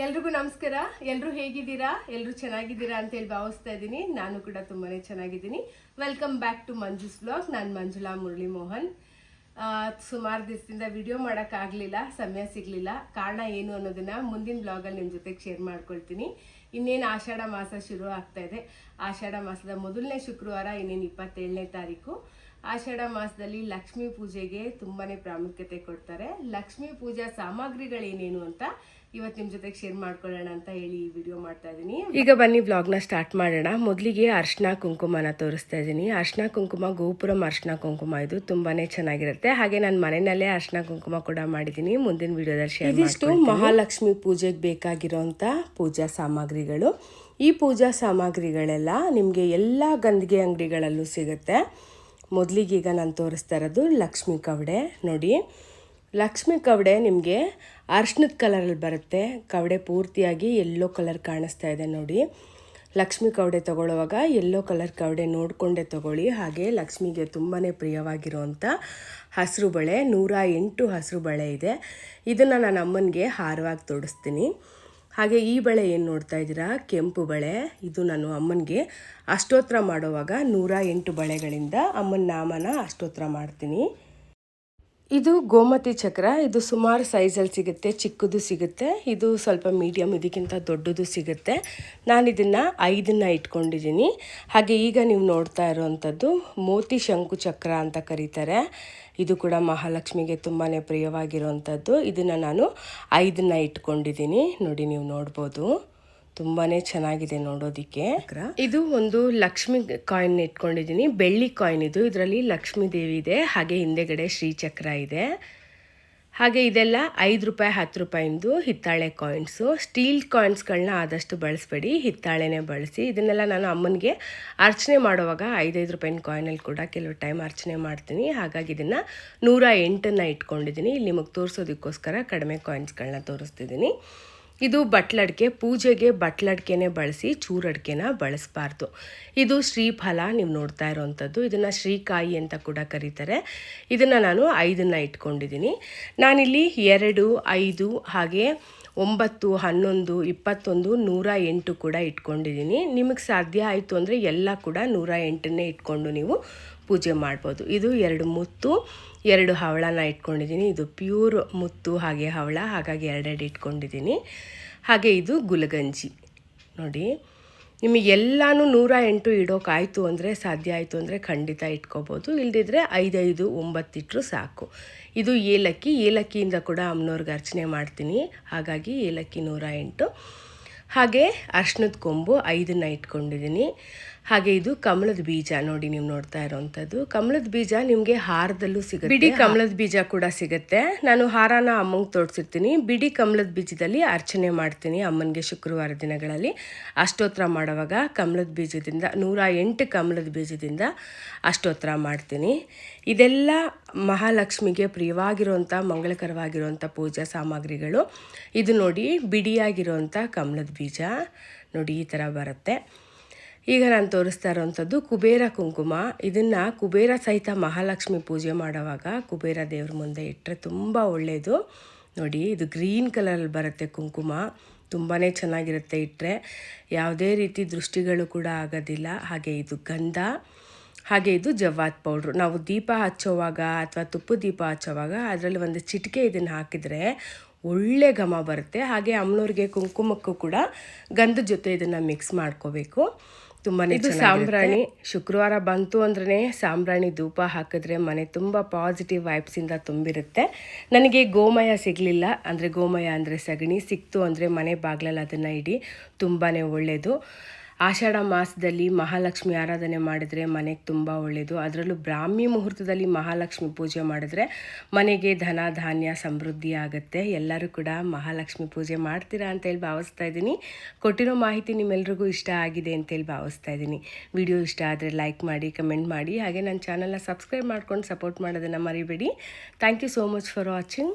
ಎಲ್ರಿಗೂ ನಮಸ್ಕಾರ. ಎಲ್ಲರೂ ಹೇಗಿದ್ದೀರಾ? ಎಲ್ಲರೂ ಚೆನ್ನಾಗಿದ್ದೀರಾ ಅಂತ ಹೇಳಿ ಭಾವಿಸ್ತಾ ಇದ್ದೀನಿ. ನಾನು ಕೂಡ ತುಂಬಾನೇ ಚೆನ್ನಾಗಿದ್ದೀನಿ. Welcome back to Manju's blog ನಾನು ಮಂಜುಳಾ ಮುರಳಿ ಮೋಹನ್ ಸುಮಾರು ದಿವಸದಿಂದ ವಿಡಿಯೋ ಮಾಡೋಕ್ಕಾಗಲಿಲ್ಲ ಸಮಯ ಸಿಗಲಿಲ್ಲ. ಕಾರಣ ಏನು ಅನ್ನೋದನ್ನ ಮುಂದಿನ ಬ್ಲಾಗಲ್ಲಿ ನಿಮ್ಮ ಜೊತೆಗೆ ಶೇರ್ ಮಾಡ್ಕೊಳ್ತೀನಿ. ಇನ್ನೇನು ಆಷಾಢ ಮಾಸ ಶುರು ಆಗ್ತಾ ಇದೆ. ಆಷಾಢ ಮಾಸದ ಮೊದಲನೇ ಶುಕ್ರವಾರ, ಇನ್ನೇನು ಇಪ್ಪತ್ತೇಳನೇ ತಾರೀಕು. ಆಷಾಢ ಮಾಸದಲ್ಲಿ ಲಕ್ಷ್ಮೀ ಪೂಜೆಗೆ ತುಂಬಾ ಪ್ರಾಮುಖ್ಯತೆ ಕೊಡ್ತಾರೆ. ಲಕ್ಷ್ಮೀ ಪೂಜಾ ಸಾಮಗ್ರಿಗಳೇನೇನು ಅಂತ ಇವತ್ತು ನಿಮ್ಮ ಜೊತೆಗೆ ಶೇರ್ ಮಾಡ್ಕೊಳ್ಳೋಣ ಅಂತ ಹೇಳಿ ಈ ವಿಡಿಯೋ ಮಾಡ್ತಾ ಇದ್ದೀನಿ ಈಗ ಬನ್ನಿ ವ್ಲಾಗ್ನ ಸ್ಟಾರ್ಟ್ ಮಾಡೋಣ. ಮೊದಲಿಗೆ ಅರ್ಶಿನ ಕುಂಕುಮನ ತೋರಿಸ್ತಾ ಇದ್ದೀನಿ ಅರ್ಶಿನ ಕುಂಕುಮ ಗೋಪುರಂ ಅರ್ಶಿನ ಕುಂಕುಮ ಇದು ತುಂಬಾ ಚೆನ್ನಾಗಿರುತ್ತೆ. ಹಾಗೆ ನಾನು ಮನೆಯಲ್ಲೇ ಅರ್ಶಿನ ಕುಂಕುಮ ಕೂಡ ಮಾಡಿದ್ದೀನಿ ಮುಂದಿನ ವಿಡಿಯೋದಲ್ಲಿ ಶೇರ್ ಇದಿಷ್ಟು ಮಹಾಲಕ್ಷ್ಮಿ ಪೂಜೆಗೆ ಬೇಕಾಗಿರೋಂಥ ಪೂಜಾ ಸಾಮಗ್ರಿಗಳು. ಈ ಪೂಜಾ ಸಾಮಗ್ರಿಗಳೆಲ್ಲ ನಿಮಗೆ ಎಲ್ಲ ಗಂದಿಗೆ ಅಂಗಡಿಗಳಲ್ಲೂ ಸಿಗುತ್ತೆ. ಮೊದಲಿಗೀಗ ನಾನು ತೋರಿಸ್ತಾ ಇರೋದು ಲಕ್ಷ್ಮಿ ಕವಡೆ, ನೋಡಿ. ಲಕ್ಷ್ಮಿ ಕವಡೆ ನಿಮಗೆ ಅರ್ಶಿನದ ಕಲರಲ್ಲಿ ಬರುತ್ತೆ. ಕವಡೆ ಪೂರ್ತಿಯಾಗಿ ಎಲ್ಲೋ ಕಲರ್ ಕಾಣಿಸ್ತಾ ಇದೆ, ನೋಡಿ. ಲಕ್ಷ್ಮಿ ಕವಡೆ ತಗೊಳ್ಳುವಾಗ ಎಲ್ಲೋ ಕಲರ್ ಕವಡೆ ನೋಡಿಕೊಂಡೇ ತಗೊಳ್ಳಿ. ಹಾಗೆ ಲಕ್ಷ್ಮಿಗೆ ತುಂಬಾ ಪ್ರಿಯವಾಗಿರುವಂಥ ಹಸಿರು ಬಳೆ, ನೂರ ಎಂಟು ಹಸಿರು ಬಳೆ ಇದೆ. ಇದನ್ನು ನಾನು ಅಮ್ಮನಿಗೆ ಹಾರವಾಗಿ ತೊಡಿಸ್ತೀನಿ ಹಾಗೆ ಈ ಬಳೆ ಏನು ನೋಡ್ತಾ ಇದ್ದೀರಾ? ಕೆಂಪು ಬಳೆ. ಇದು ನಾನು ಅಮ್ಮನಿಗೆ ಅಷ್ಟೋತ್ರ ಮಾಡುವಾಗ ನೂರ ಎಂಟು ಬಳೆಗಳಿಂದ ಅಮ್ಮನ ನಾಮನ ಅಷ್ಟೋತ್ರ ಮಾಡ್ತೀನಿ. ಇದು ಗೋಮತಿ ಚಕ್ರ. ಇದು ಸುಮಾರು ಸೈಜಲ್ಲಿ ಸಿಗುತ್ತೆ, ಚಿಕ್ಕದು ಸಿಗುತ್ತೆ. ಇದು ಸ್ವಲ್ಪ ಮೀಡಿಯಮ್ ಇದಕ್ಕಿಂತ ದೊಡ್ಡದು ಸಿಗುತ್ತೆ. ನಾನು ಇದನ್ನು ಐದನ್ನು ಇಟ್ಕೊಂಡಿದ್ದೀನಿ. ಹಾಗೆ ಈಗ ನೀವು ನೋಡ್ತಾ ಇರೋವಂಥದ್ದು ಮೋತಿ ಶಂಕು ಚಕ್ರ ಅಂತ ಕರೀತಾರೆ. ಇದು ಕೂಡ ಮಹಾಲಕ್ಷ್ಮಿಗೆ ತುಂಬಾ ಪ್ರಿಯವಾಗಿರುವಂಥದ್ದು ಇದನ್ನು ನಾನು ಐದನ್ನು ಇಟ್ಕೊಂಡಿದ್ದೀನಿ. ನೋಡಿ ನೀವು ನೋಡ್ಬೋದು. ತುಂಬಾ ಚೆನ್ನಾಗಿದೆ ನೋಡೋದಿಕ್ಕೆ. ಇದು ಒಂದು ಲಕ್ಷ್ಮಿ ಕಾಯಿನ್ ಇಟ್ಕೊಂಡಿದ್ದೀನಿ. ಬೆಳ್ಳಿ ಕಾಯಿನ್ ಇದು. ಇದರಲ್ಲಿ ಲಕ್ಷ್ಮೀ ದೇವಿ ಇದೆ. ಹಾಗೆ ಹಿಂದೆಗಡೆ ಶ್ರೀಚಕ್ರ ಇದೆ. ಹಾಗೆ ಇದೆಲ್ಲ ಐದು ರೂಪಾಯಿ, ಹತ್ತು ರೂಪಾಯಿಂದು ಹಿತ್ತಾಳೆ ಕಾಯಿನ್ಸು. ಸ್ಟೀಲ್ ಕಾಯಿನ್ಸ್ಗಳನ್ನ ಆದಷ್ಟು ಬಳಸಬೇಡಿ. ಹಿತ್ತಾಳೆನೇ ಬಳಸಿ. ಇದನ್ನೆಲ್ಲ ನಾನು ಅಮ್ಮನಿಗೆ ಅರ್ಚನೆ ಮಾಡುವಾಗ ಐದೈದು ರೂಪಾಯಿನ ಕಾಯಿನಲ್ಲಿ ಕೂಡ ಕೆಲವು ಟೈಮ್ ಅರ್ಚನೆ ಮಾಡ್ತೀನಿ. ಹಾಗಾಗಿ ಇದನ್ನು ನೂರ ಎಂಟನ್ನು ಇಟ್ಕೊಂಡಿದ್ದೀನಿ. ಇಲ್ಲಿ ನಿಮಗೆ ತೋರಿಸೋದಕ್ಕೋಸ್ಕರ ಕಡಿಮೆ ಕಾಯಿನ್ಸ್ಗಳನ್ನ ತೋರಿಸ್ತಿದ್ದೀನಿ. ಇದು ಬಟ್ಲಡಿಕೆ, ಪೂಜೆಗೆ ಬಟ್ಲಡ್ಕೆನೆ ಬಳಸಿ ಚೂರಡಿಕೆನ ಬಳಸಬಾರ್ದು. ಇದು ಶ್ರೀಫಲ ನೀವು ನೋಡ್ತಾ ಇರೋವಂಥದ್ದು ಇದನ್ನು ಶ್ರೀಕಾಯಿ ಅಂತ ಕೂಡ ಕರೀತಾರೆ. ಇದನ್ನು ನಾನು ಐದನ್ನು ಇಟ್ಕೊಂಡಿದ್ದೀನಿ ನಾನಿಲ್ಲಿ ಎರಡು, ಐದು, ಹಾಗೆ ಒಂಬತ್ತು, ಹನ್ನೊಂದು, ಇಪ್ಪತ್ತೊಂದು, ನೂರ ಎಂಟು ಕೂಡ ಇಟ್ಕೊಂಡಿದ್ದೀನಿ ನಿಮಗೆ ಸಾಧ್ಯ ಆಯಿತು ಅಂದರೆ ಎಲ್ಲ ಕೂಡ ನೂರ ಎಂಟನ್ನೇ ಇಟ್ಕೊಂಡು ನೀವು ಪೂಜೆ ಮಾಡ್ಬೋದು. ಇದು ಎರಡು ಮುತ್ತು, ಎರಡು ಹವಳನ ಇಟ್ಕೊಂಡಿದ್ದೀನಿ. ಇದು ಪ್ಯೂರ್ ಮುತ್ತು ಹಾಗೆ ಹವಳ, ಹಾಗಾಗಿ ಎರಡೆರಡು ಇಟ್ಕೊಂಡಿದ್ದೀನಿ. ಹಾಗೆ ಇದು ಗುಲಗಂಜಿ. ನೋಡಿ ನಿಮಗೆಲ್ಲನೂ ನೂರ ಎಂಟು ಇಡೋಕ್ಕಾಯಿತು ಅಂದರೆ, ಸಾಧ್ಯ ಆಯಿತು ಅಂದರೆ ಖಂಡಿತ ಇಟ್ಕೋಬೋದು. ಇಲ್ದಿದ್ರೆ ಐದೈದು ಒಂಬತ್ತಿಟ್ಟರು ಸಾಕು. ಇದು ಏಲಕ್ಕಿ, ಏಲಕ್ಕಿಯಿಂದ ಕೂಡ ಅಮ್ಮನವ್ರಿಗೆ ಅರ್ಚನೆ ಮಾಡ್ತೀನಿ. ಹಾಗಾಗಿ ಏಲಕ್ಕಿ ನೂರ ಎಂಟು. ಹಾಗೆ ಅರ್ಶಿನದ ಕೊಂಬು ಐದನ್ನು ಇಟ್ಕೊಂಡಿದ್ದೀನಿ. ಹಾಗೆ ಇದು ಕಮಲದ ಬೀಜ ನೋಡಿ ನೀವು ನೋಡ್ತಾ ಇರೋವಂಥದ್ದು ಕಮಲದ ಬೀಜ ನಿಮಗೆ ಹಾರದಲ್ಲೂ ಸಿಗುತ್ತೆ. ಬಿಡಿ ಕಮಲದ ಬೀಜ ಕೂಡ ಸಿಗುತ್ತೆ. ನಾನು ಹಾರನ ಅಮ್ಮಂಗೆ ತೋರಿಸಿರ್ತೀನಿ. ಬಿಡಿ ಕಮಲದ ಬೀಜದಲ್ಲಿ ಅರ್ಚನೆ ಮಾಡ್ತೀನಿ ಅಮ್ಮನಿಗೆ ಶುಕ್ರವಾರ ದಿನಗಳಲ್ಲಿ. ಅಷ್ಟೋತ್ರ ಮಾಡುವಾಗ ಕಮಲದ ಬೀಜದಿಂದ, ನೂರ ಎಂಟು ಕಮಲದ ಬೀಜದಿಂದ ಅಷ್ಟೋತ್ರ ಮಾಡ್ತೀನಿ. ಇದೆಲ್ಲ ಮಹಾಲಕ್ಷ್ಮಿಗೆ ಪ್ರಿಯವಾಗಿರುವಂಥ ಮಂಗಳಕರವಾಗಿರುವಂಥ ಪೂಜಾ ಸಾಮಗ್ರಿಗಳು. ಇದು ನೋಡಿ ಬಿಡಿಯಾಗಿರುವಂಥ ಕಮಲದ ಬೀಜ. ನೋಡಿ ಈ ಥರ ಬರುತ್ತೆ. ಈಗ ನಾನು ತೋರಿಸ್ತಾ ಇರೋವಂಥದ್ದು ಕುಬೇರ ಕುಂಕುಮ. ಇದನ್ನು ಕುಬೇರ ಸಹಿತ ಮಹಾಲಕ್ಷ್ಮಿ ಪೂಜೆ ಮಾಡುವಾಗ ಕುಬೇರ ದೇವ್ರ ಮುಂದೆ ಇಟ್ಟರೆ ತುಂಬ ಒಳ್ಳೆಯದು ನೋಡಿ, ಇದು ಗ್ರೀನ್ ಕಲರಲ್ಲಿ ಬರುತ್ತೆ ಕುಂಕುಮ. ತುಂಬಾ ಚೆನ್ನಾಗಿರುತ್ತೆ ಇಟ್ಟರೆ ಯಾವುದೇ ರೀತಿ ದೃಷ್ಟಿಗಳು ಕೂಡ ಆಗೋದಿಲ್ಲ. ಹಾಗೆ ಇದು ಗಂಧ, ಹಾಗೆ ಇದು ಜವಾತ್ ಪೌಡ್ರು. ನಾವು ದೀಪ ಹಚ್ಚೋವಾಗ ಅಥವಾ ತುಪ್ಪು ದೀಪ ಹಚ್ಚೋವಾಗ ಅದರಲ್ಲಿ ಒಂದು ಚಿಟಿಕೆ ಇದನ್ನು ಹಾಕಿದರೆ ಒಳ್ಳೆ ಘಮ ಬರುತ್ತೆ. ಹಾಗೆ ಅಮ್ಮನವ್ರಿಗೆ ಕುಂಕುಮಕ್ಕೂ ಕೂಡ ಗಂಧದ ಜೊತೆ ಇದನ್ನು ಮಿಕ್ಸ್ ಮಾಡ್ಕೋಬೇಕು. ತುಂಬಾ ಇದು ಸಾಂಬ್ರಾಣಿ. ಶುಕ್ರವಾರ ಬಂತು ಅಂದ್ರೆ ಸಾಂಬ್ರಾಣಿ ಧೂಪ ಹಾಕಿದ್ರೆ ಮನೆ ತುಂಬ ಪಾಸಿಟಿವ್ ವೈಬ್ಸಿಂದ ತುಂಬಿರುತ್ತೆ. ನನಗೆ ಗೋಮಯ ಸಿಗಲಿಲ್ಲ. ಅಂದರೆ ಗೋಮಯ ಅಂದರೆ ಸಗಣಿ. ಸಿಕ್ತು ಅಂದರೆ ಮನೆ ಬಾಗ್ಲಲ್ಲಿ ಅದನ್ನ ಇಡಿ. ತುಂಬಾ ಒಳ್ಳೆಯದು ಆಷಾಢ ಮಾಸದಲ್ಲಿ ಮಹಾಲಕ್ಷ್ಮಿ ಆರಾಧನೆ ಮಾಡಿದರೆ ಮನೆಗೆ ತುಂಬ ಒಳ್ಳೆಯದು ಅದರಲ್ಲೂ ಬ್ರಾಹ್ಮಿ ಮುಹೂರ್ತದಲ್ಲಿ ಮಹಾಲಕ್ಷ್ಮಿ ಪೂಜೆ ಮಾಡಿದ್ರೆ ಮನೆಗೆ ಧನ, ಧಾನ್ಯ ಸಮೃದ್ಧಿ ಆಗುತ್ತೆ. ಎಲ್ಲರೂ ಕೂಡ ಮಹಾಲಕ್ಷ್ಮಿ ಪೂಜೆ ಮಾಡ್ತೀರಾ ಅಂತೇಳಿ ಭಾವಿಸ್ತಾ ಇದ್ದೀನಿ. ಕೊಟ್ಟಿರೋ ಮಾಹಿತಿ ನಿಮ್ಮೆಲ್ಲರಿಗೂ ಇಷ್ಟ ಆಗಿದೆ ಅಂತೇಳಿ ಭಾವಿಸ್ತಾ ಇದ್ದೀನಿ. ವಿಡಿಯೋ ಇಷ್ಟ ಆದರೆ ಲೈಕ್ ಮಾಡಿ, ಕಮೆಂಟ್ ಮಾಡಿ. ಹಾಗೆ ನನ್ನ ಚಾನಲ್ನ ಸಬ್ಸ್ಕ್ರೈಬ್ ಮಾಡ್ಕೊಂಡು ಸಪೋರ್ಟ್ ಮಾಡೋದನ್ನು ಮರಿಬೇಡಿ. Thank you so much for watching.